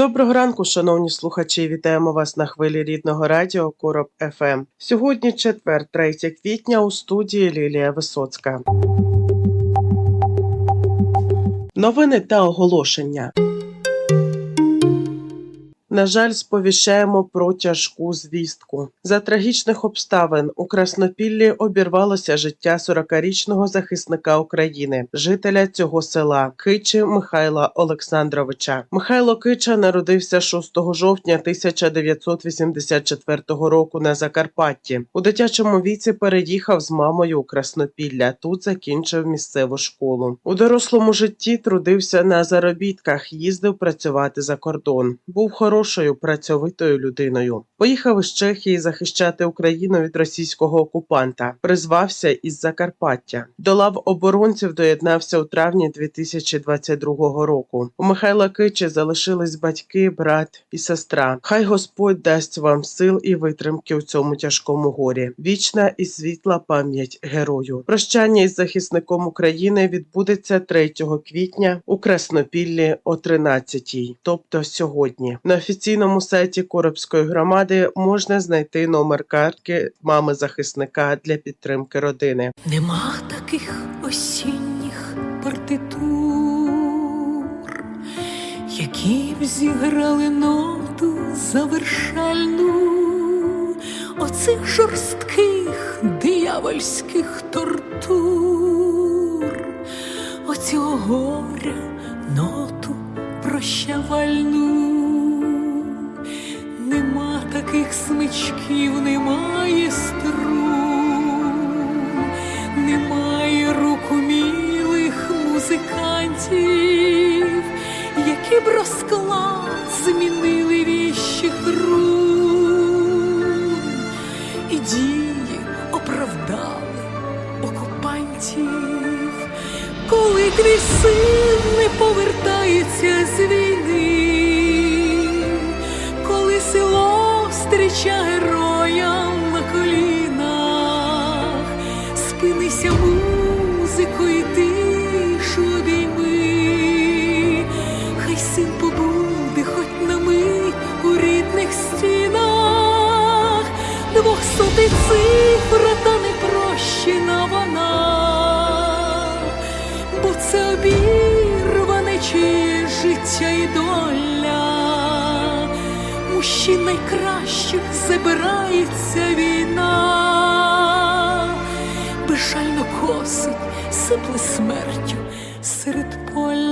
Доброго ранку, шановні слухачі. Вітаємо вас на хвилі рідного радіо Короб ФМ. Сьогодні четвер, 3 квітня у студії Лілія Висоцька. Новини та оголошення. На жаль, сповіщаємо про тяжку звістку. За трагічних обставин у Краснопіллі обірвалося життя 40-річного захисника України, жителя цього села Кичі Михайла Олександровича. Михайло Кича народився 6 жовтня 1984 року на Закарпатті. У дитячому віці переїхав з мамою у Краснопілля. Тут закінчив місцеву школу. У дорослому житті трудився на заробітках, їздив працювати за кордон. Був хорошою працьовитою людиною. Поїхав із Чехії захищати Україну від російського окупанта. Призвався із Закарпаття. До лав оборонців доєднався у травні 2022 року. У Михайла Кичі залишились батьки, брат і сестра. Хай Господь дасть вам сил і витримки у цьому тяжкому горі. Вічна і світла пам'ять герою. Прощання із захисником України відбудеться 3 квітня у Краснопіллі о 13-й, тобто сьогодні. На офіційному сайті Коробської громади можна знайти номер картки мами захисника для підтримки родини. Нема таких осінніх партитур, які б зіграли ноту завершальну оцих жорстких диявольських тортур, оцього горя ноту прощавальну. Таких смичків, немає село героям на колінах, спинися музику і мужчин найкращих забирається війна, безжально косить, сипле смертю серед поля.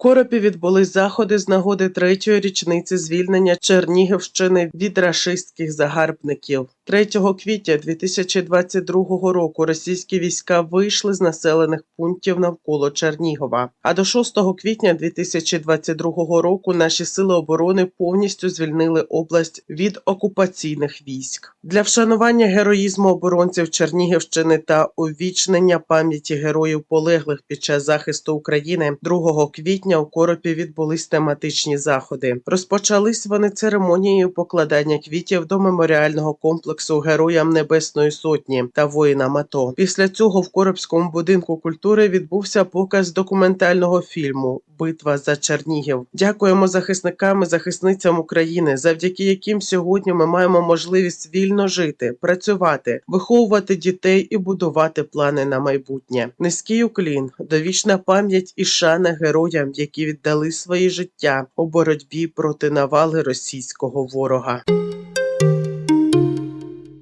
Коропі відбулись заходи з нагоди третьої річниці звільнення Чернігівщини від рашистських загарбників. 3 квітня 2022 року російські війська вийшли з населених пунктів навколо Чернігова. А до 6 квітня 2022 року наші сили оборони повністю звільнили область від окупаційних військ. Для вшанування героїзму оборонців Чернігівщини та увічнення пам'яті героїв полеглих під час захисту України 2 квітня у Коропі відбулись тематичні заходи. Розпочались вони церемонією покладання квітів до меморіального комплексу Героям Небесної Сотні та воїнам АТО. Після цього в Коробському будинку культури відбувся показ документального фільму Битва за Чернігів. Дякуємо захисникам і захисницям України, завдяки яким сьогодні ми маємо можливість вільно жити, працювати, виховувати дітей і будувати плани на майбутнє. Низький уклін, довічна пам'ять і шана героям, які віддали свої життя у боротьбі проти навали російського ворога.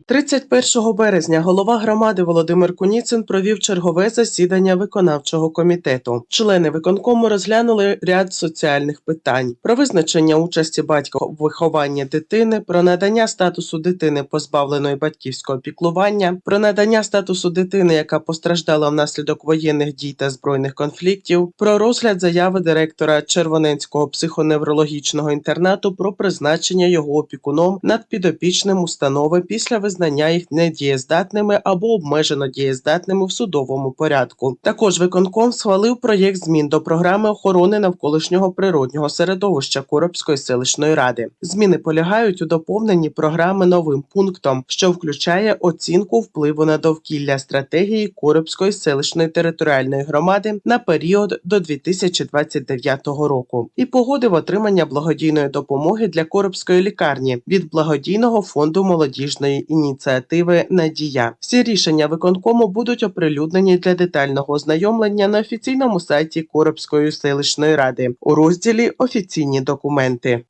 31 березня голова громади Володимир Куніцин провів чергове засідання виконавчого комітету. Члени виконкому розглянули ряд соціальних питань про визначення участі батька в вихованні дитини, про надання статусу дитини, позбавленої батьківського піклування, про надання статусу дитини, яка постраждала внаслідок воєнних дій та збройних конфліктів, про розгляд заяви директора Червоненського психоневрологічного інтернату про призначення його опікуном над підопічним установи після визнання їх недієздатними або обмежено дієздатними в судовому порядку. Також виконком схвалив проєкт змін до програми охорони навколишнього природнього середовища Коробської селищної ради. Зміни полягають у доповненні програми новим пунктом, що включає оцінку впливу на довкілля стратегії Коробської селищної територіальної громади на період до 2029 року і погодив отримання благодійної допомоги для Коробської лікарні від благодійного фонду молодіжної ініціативи Надія. Всі рішення виконкому будуть оприлюднені для детального ознайомлення на офіційному сайті Коробської селищної ради у розділі Офіційні документи.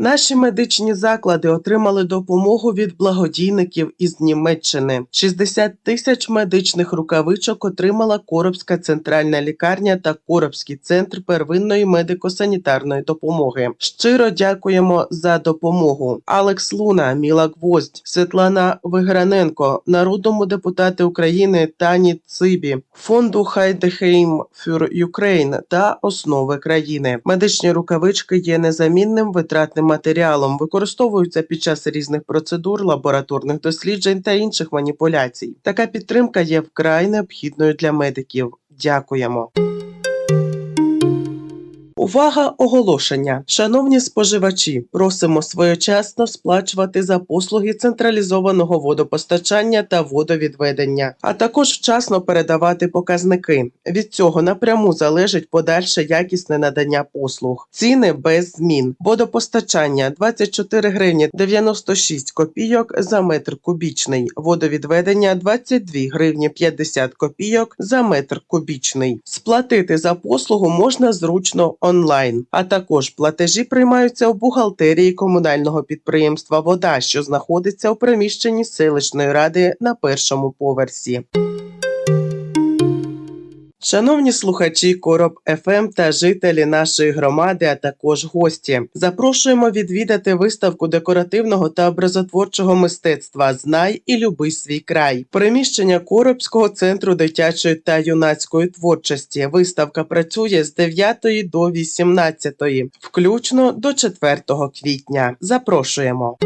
Наші медичні заклади отримали допомогу від благодійників із Німеччини. 60 тисяч медичних рукавичок отримала Коробська центральна лікарня та Коробський центр первинної медико-санітарної допомоги. Щиро дякуємо за допомогу. Алекс Луна, Міла Гвоздь, Світлана Виграненко, народному депутати України Тані Цибі, фонду Хайдехейм фюр Юкрейн та основи країни. Медичні рукавички є незамінним витратним матеріалом, використовуються під час різних процедур, лабораторних досліджень та інших маніпуляцій. Така підтримка є вкрай необхідною для медиків. Дякуємо. Увага оголошення. Шановні споживачі, просимо своєчасно сплачувати за послуги централізованого водопостачання та водовідведення, а також вчасно передавати показники. Від цього напряму залежить подальше якісне надання послуг. Ціни без змін. Водопостачання 24 гривні 96 копійок за метр кубічний. Водовідведення 22 гривні 50 копійок за метр кубічний. Сплатити за послугу можна зручно онлайн, а також платежі приймаються у бухгалтерії комунального підприємства Вода, що знаходиться у приміщенні селищної ради на першому поверсі. Шановні слухачі Короб ФМ та жителі нашої громади, а також гості, запрошуємо відвідати виставку декоративного та образотворчого мистецтва Знай і люби свій край. Приміщення Коробського центру дитячої та юнацької творчості. Виставка працює з 9 до 18, включно до 4 квітня. Запрошуємо.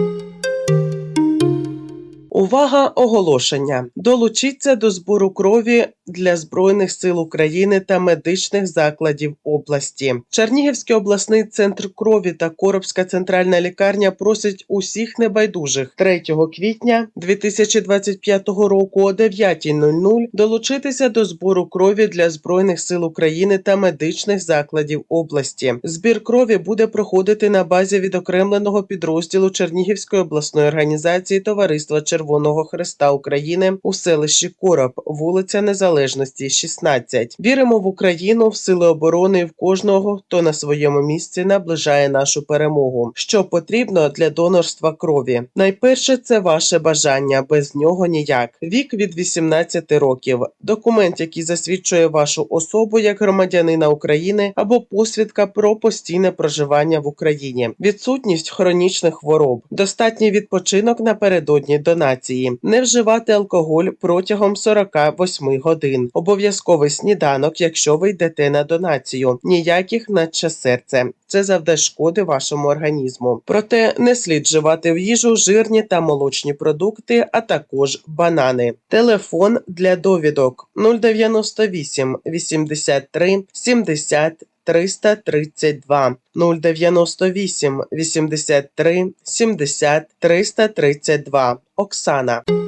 Увага оголошення! Долучіться до збору крові для Збройних сил України та медичних закладів області. Чернігівський обласний центр крові та Коробська центральна лікарня просять усіх небайдужих 3 квітня 2025 року о 9.00 долучитися до збору крові для Збройних сил України та медичних закладів області. Збір крові буде проходити на базі відокремленого підрозділу Чернігівської обласної організації Товариства Червоного Христа України у селищі Короб, вулиця Незалежності, 16. Віримо в Україну, в сили оборони і в кожного, хто на своєму місці наближає нашу перемогу. Що потрібно для донорства крові? Найперше це ваше бажання, без нього ніяк. Вік від 18 років, документ, який засвідчує вашу особу як громадянина України або посвідка про постійне проживання в Україні, відсутність хронічних хвороб, достатній відпочинок напередодні донації, не вживати алкоголь протягом 48 годин, обов'язковий сніданок, якщо ви йдете на донацію, ніяких наче серце. Це завдасть шкоди вашому організму. Проте не слід вживати в їжу жирні та молочні продукти, а також банани. Телефон для довідок 098 83 70 332 098 83 70 332 Оксана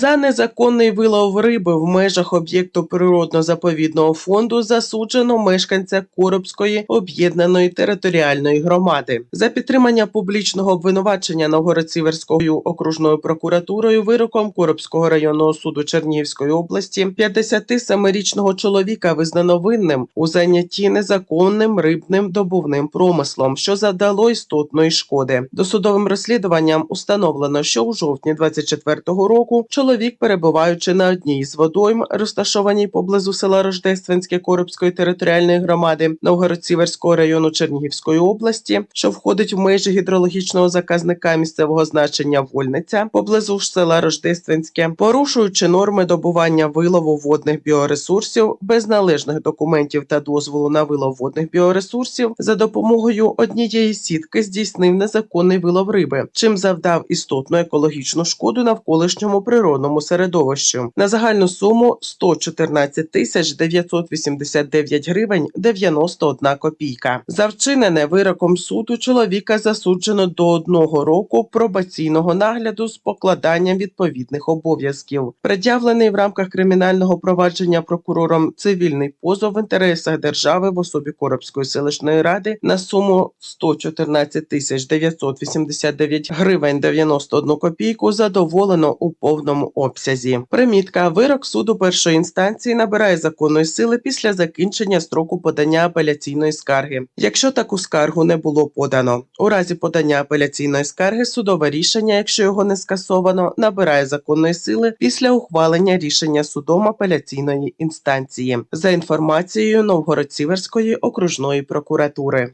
За незаконний вилов риби в межах об'єкту природно-заповідного фонду засуджено мешканця Коробської об'єднаної територіальної громади. За підтримання публічного обвинувачення Новгород-Сіверською окружною прокуратурою вироком Коробського районного суду Чернігівської області 57-річного чоловіка визнано винним у занятті незаконним рибним добувним промислом, що завдало істотної шкоди. Досудовим розслідуванням установлено, що у жовтні 24-го року чоловік, перебуваючи на одній з водойм, розташованій поблизу села Рождественське Коробської територіальної громади Новгород-Сіверського району Чернігівської області, що входить в межі гідрологічного заказника місцевого значення Вольниця поблизу ж села Рождественське, порушуючи норми добування вилову водних біоресурсів без належних документів та дозволу на вилов водних біоресурсів, за допомогою однієї сітки здійснив незаконний вилов риби, чим завдав істотну екологічну шкоду навколишньому природному середовищу на загальну суму 114 тисяч 989 гривень 91 копійка. За вчинене вироком суду чоловіка засуджено до одного року пробаційного нагляду з покладанням відповідних обов'язків. Пред'явлений в рамках кримінального провадження прокурором цивільний позов в інтересах держави в особі Коробської селищної ради на суму 114 тисяч 989 гривень 91 копійку задоволено у повному обсязі. Примітка вирок суду першої інстанції набирає законної сили після закінчення строку подання апеляційної скарги. Якщо таку скаргу не було подано, у разі подання апеляційної скарги судове рішення, якщо його не скасовано, набирає законної сили після ухвалення рішення судом апеляційної інстанції за інформацією Новгород-Сіверської окружної прокуратури.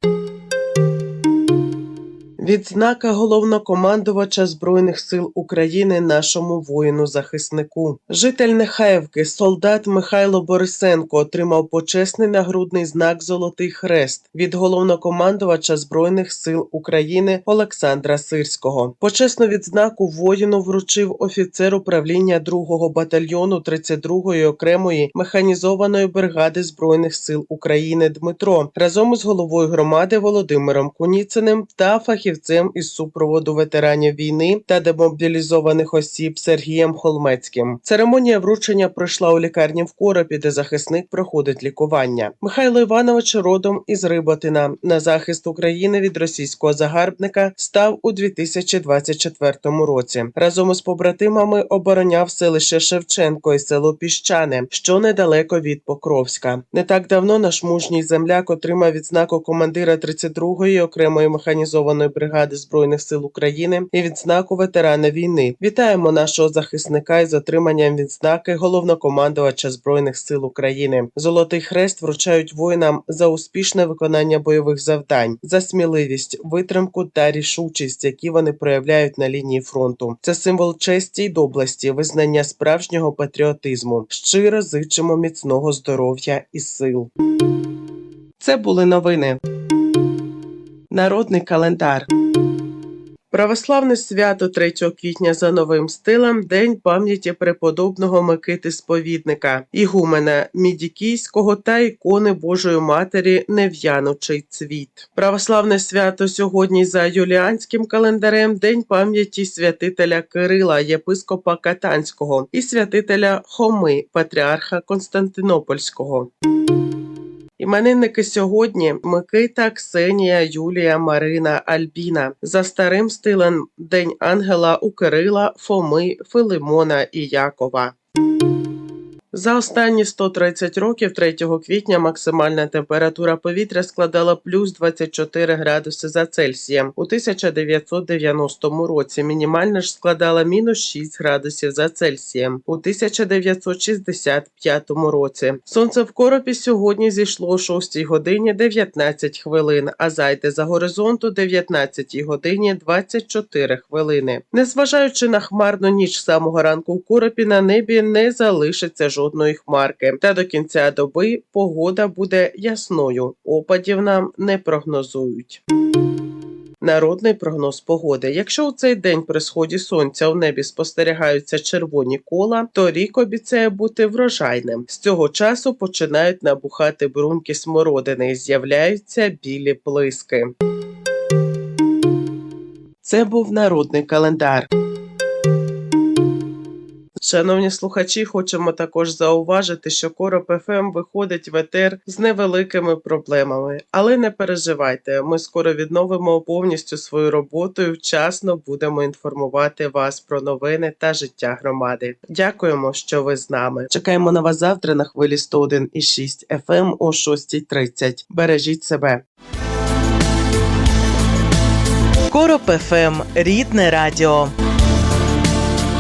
Відзнака головнокомандувача Збройних сил України нашому воїну-захиснику. Житель Нехаєвки, солдат Михайло Борисенко отримав почесний нагрудний знак Золотий Хрест від головнокомандувача Збройних сил України Олександра Сирського. Почесну відзнаку воїну вручив офіцер управління 2-го батальйону 32-ї окремої механізованої бригади Збройних сил України Дмитро разом із головою громади Володимиром Куніциним та фахівцем із супроводу ветеранів війни та демобілізованих осіб Сергієм Холмецьким. Церемонія вручення пройшла у лікарні в Коропі, де захисник проходить лікування. Михайло Іванович родом із Риботина на захист України від російського загарбника став у 2024 році. Разом із побратимами обороняв селище Шевченко і село Піщане, що недалеко від Покровська. Не так давно наш мужній земляк отримав відзнаку командира 32-ї окремої механізованої бригади збройних сил України і відзнаку ветерана війни. Вітаємо нашого захисника із отриманням відзнаки головнокомандувача збройних сил України. Золотий хрест вручають воїнам за успішне виконання бойових завдань, за сміливість, витримку та рішучість, які вони проявляють на лінії фронту. Це символ честі й доблесті, визнання справжнього патріотизму. Щиро зичимо міцного здоров'я і сил. Це були новини. Народний календар. Православне свято 3 квітня за новим стилем День пам'яті преподобного Микити Сповідника, ігумена Мідікійського та ікони Божої Матері Нев'янучий цвіт. Православне свято сьогодні за юліанським календарем День пам'яті святителя Кирила, єпископа Катанського і святителя Хоми, патріарха Константинопольського. Іменинники сьогодні Микита, Ксенія, Юлія, Марина, Альбіна. За старим стилем День Ангела у Кирила, Фоми, Филимона і Якова. За останні 130 років 3 квітня максимальна температура повітря складала плюс 24 градуси за Цельсієм. У 1990 році мінімальна ж складала мінус 6 градусів за Цельсієм. У 1965 році. Сонце в коропі сьогодні зійшло о 6 годині 19 хвилин, а зайде за горизонту 19 годині 24 хвилини. Незважаючи на хмарну ніч самого ранку в коропі на небі не залишиться жодної хмарки. Та до кінця доби погода буде ясною. Опадів нам не прогнозують. Народний прогноз погоди. Якщо у цей день при сході сонця у небі спостерігаються червоні кола, то рік обіцяє бути врожайним. З цього часу починають набухати бруньки смородини і з'являються білі плиски. Це був народний календар. Шановні слухачі, хочемо також зауважити, що Короб ФМ виходить в етер з невеликими проблемами, але не переживайте. Ми скоро відновимо повністю свою роботу і вчасно будемо інформувати вас про новини та життя громади. Дякуємо, що ви з нами. Чекаємо на вас завтра на хвилі 101,6 FM о 6.30. Бережіть себе. Короб ФМ Рідне Радіо.